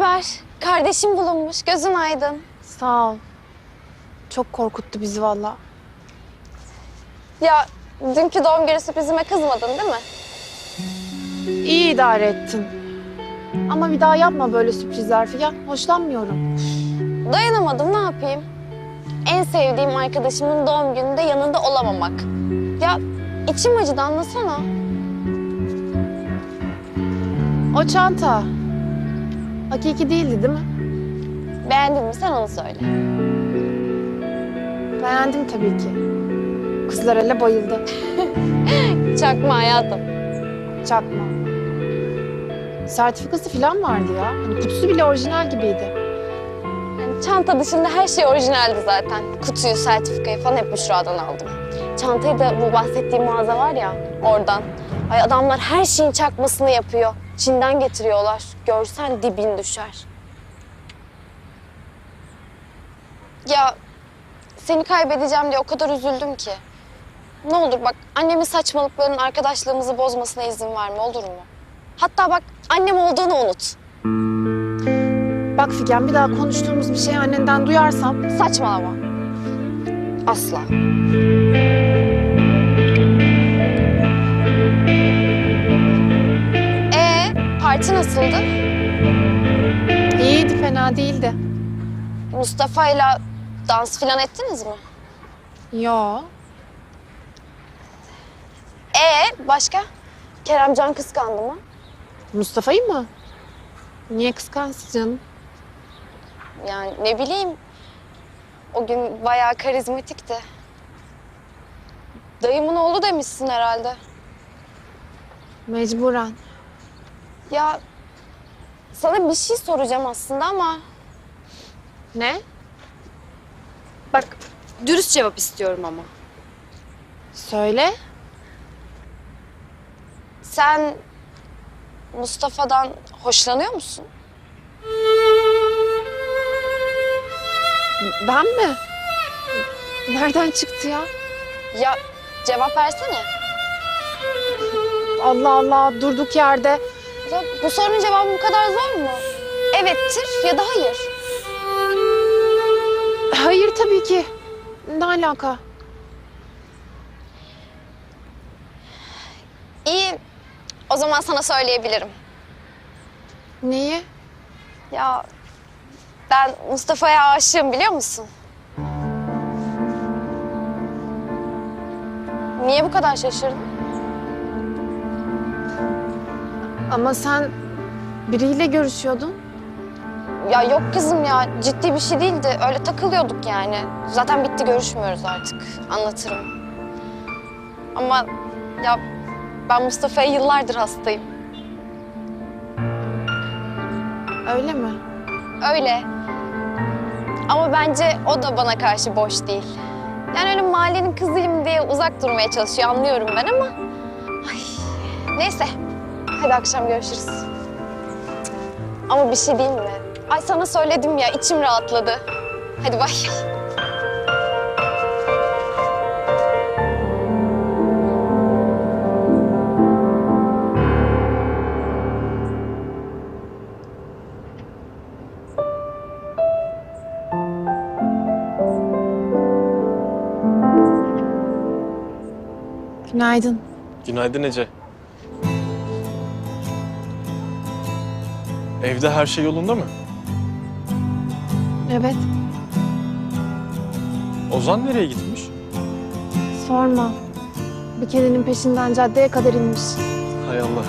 haber? Kardeşim bulunmuş. Gözün aydın. Sağ ol. Çok korkuttu bizi valla. Ya dünkü doğum günü sürprizime kızmadın değil mi? İyi idare ettin. Ama bir daha yapma böyle sürprizler Figen. Hoşlanmıyorum. Dayanamadım ne yapayım? En sevdiğim arkadaşımın doğum gününde yanında olamamak. Ya içim acıdı anlasana. O çanta. Hakiki değildi değil mi? Beğendin mi sen onu söyle. Beğendim tabii ki. Kızlar hele bayıldı. Çakma hayatım. Çakma. Sertifikası falan vardı ya. Hani kutusu bile orijinal gibiydi. Yani çanta dışında her şey orijinaldi zaten. Kutuyu, sertifikayı falan hep Büşra'dan aldım. Çantayı da bu bahsettiğim mağaza var ya oradan. Ay adamlar her şeyin çakmasını yapıyor. Çin'den getiriyorlar. Görsen dibin düşer. Ya seni kaybedeceğim diye o kadar üzüldüm ki. Ne olur bak annemin saçmalıklarının arkadaşlığımızı bozmasına izin verme olur mu? Hatta bak annem olduğunu unut. Bak Figen bir daha konuştuğumuz bir şey annenden duyarsam Saçmalama. Asla. Nasıldı? iyiydi fena değildi. Mustafa'yla dans filan ettiniz mi? Yo. Ee, başka? Keremcan kıskandı mı? Mustafa'yı mı? Niye kıskansın canım? Yani ne bileyim. O gün bayağı karizmatikti. Dayımın oğlu demişsin herhalde. Mecburen. Ya sana bir şey soracağım aslında ama Ne? Bak dürüst cevap istiyorum ama. Söyle. sen Mustafa'dan hoşlanıyor musun? Ben mi? Nereden çıktı ya? Ya cevap versene. Allah Allah durduk yerde. Ya bu sorunun cevabı bu kadar zor mu? Evettir ya da hayır. Hayır tabii ki. Ne alaka? İyi. O zaman sana söyleyebilirim. Neyi? Ya ben Mustafa'ya aşığım biliyor musun? Niye bu kadar şaşırdın? Ama sen biriyle görüşüyordun. Ya yok kızım ya ciddi bir şey değildi. Öyle takılıyorduk yani. Zaten bitti görüşmüyoruz artık. Anlatırım. Ama ya ben Mustafa'ya yıllardır hastayım. Öyle mi? Öyle. Ama bence o da bana karşı boş değil. Yani öyle mahallenin kızıyım diye uzak durmaya çalışıyor anlıyorum ben ama... Ay, neyse. Hadi akşam görüşürüz. Ama bir şey diyeyim mi? Ay sana söyledim ya içim rahatladı. Hadi bay. Günaydın. Günaydın Ece. Evde her şey yolunda mı? Evet. Ozan nereye gitmiş? Sorma. Bir kedinin peşinden caddeye kadar inmiş. Hay Allah.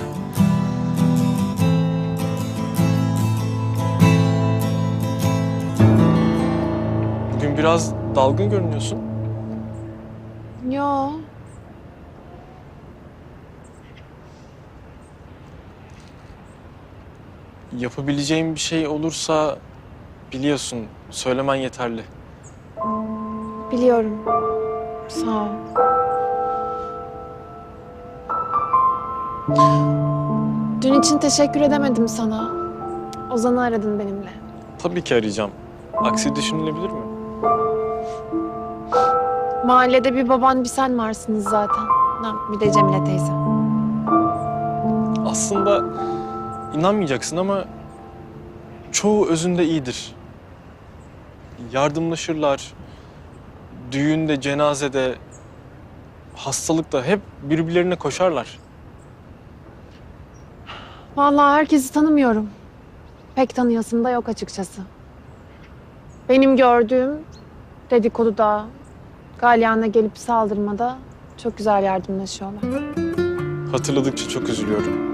Bugün biraz dalgın görünüyorsun. Yo. Yapabileceğim bir şey olursa biliyorsun söylemen yeterli. Biliyorum. Sağ ol. Dün için teşekkür edemedim sana. Ozan'ı aradın benimle. Tabii ki arayacağım. Aksi düşünülebilir mi? Mahallede bir baban bir sen varsınız zaten. Ha, bir de Cemile teyze. Aslında inanmayacaksın ama çoğu özünde iyidir. Yardımlaşırlar. Düğünde, cenazede, hastalıkta hep birbirlerine koşarlar. Vallahi herkesi tanımıyorum. Pek tanıyasım da yok açıkçası. Benim gördüğüm dedikoduda, galyana gelip saldırmada çok güzel yardımlaşıyorlar. Hatırladıkça çok üzülüyorum.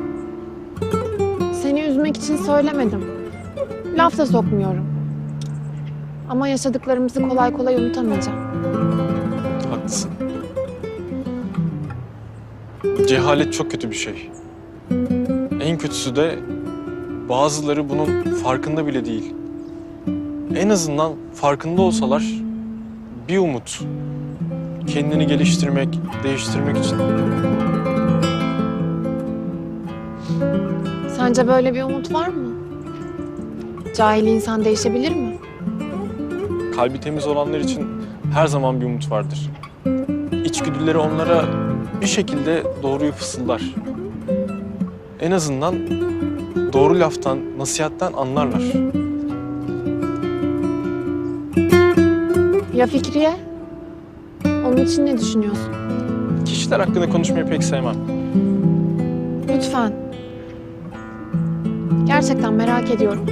Seni üzmek için söylemedim. Laf da sokmuyorum. Ama yaşadıklarımızı kolay kolay unutamayacağım. Haklısın. Cehalet çok kötü bir şey. En kötüsü de bazıları bunun farkında bile değil. En azından farkında olsalar bir umut. Kendini geliştirmek, değiştirmek için. Sence böyle bir umut var mı? Cahil insan değişebilir mi? Kalbi temiz olanlar için her zaman bir umut vardır. İçgüdüleri onlara bir şekilde doğruyu fısıldar. En azından doğru laftan, nasihatten anlarlar. Ya Fikriye? Onun için ne düşünüyorsun? Kişiler hakkında konuşmayı pek sevmem. Lütfen. Gerçekten merak ediyorum.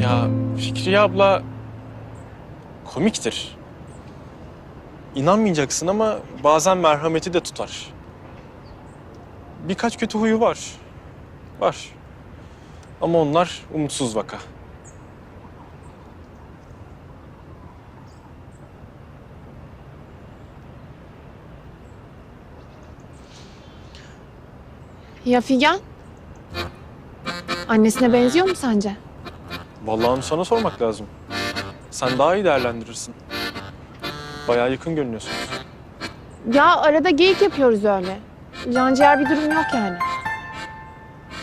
Ya Fikriye abla komiktir. İnanmayacaksın ama bazen merhameti de tutar. Birkaç kötü huyu var. Var. Ama onlar umutsuz vaka. Ya Figen? Annesine benziyor mu sence? Vallahi onu sana sormak lazım. Sen daha iyi değerlendirirsin. Bayağı yakın görünüyorsunuz. Ya arada geyik yapıyoruz öyle. Canciğer bir durum yok yani.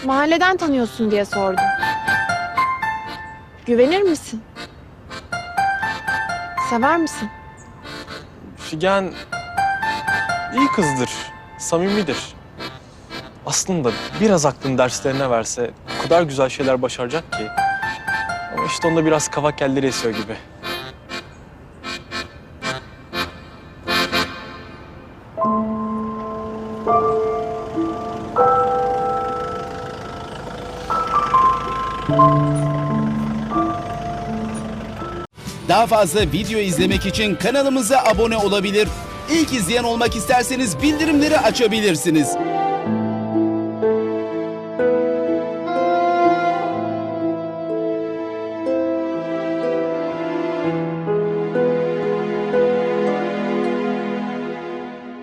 Mahalleden tanıyorsun diye sordum. Güvenir misin? Sever misin? Figen iyi kızdır, samimidir. Aslında biraz aklın derslerine verse o kadar güzel şeyler başaracak ki. Ama işte onda biraz kavak elleri esiyor gibi. Daha fazla video izlemek için kanalımıza abone olabilir. İlk izleyen olmak isterseniz bildirimleri açabilirsiniz.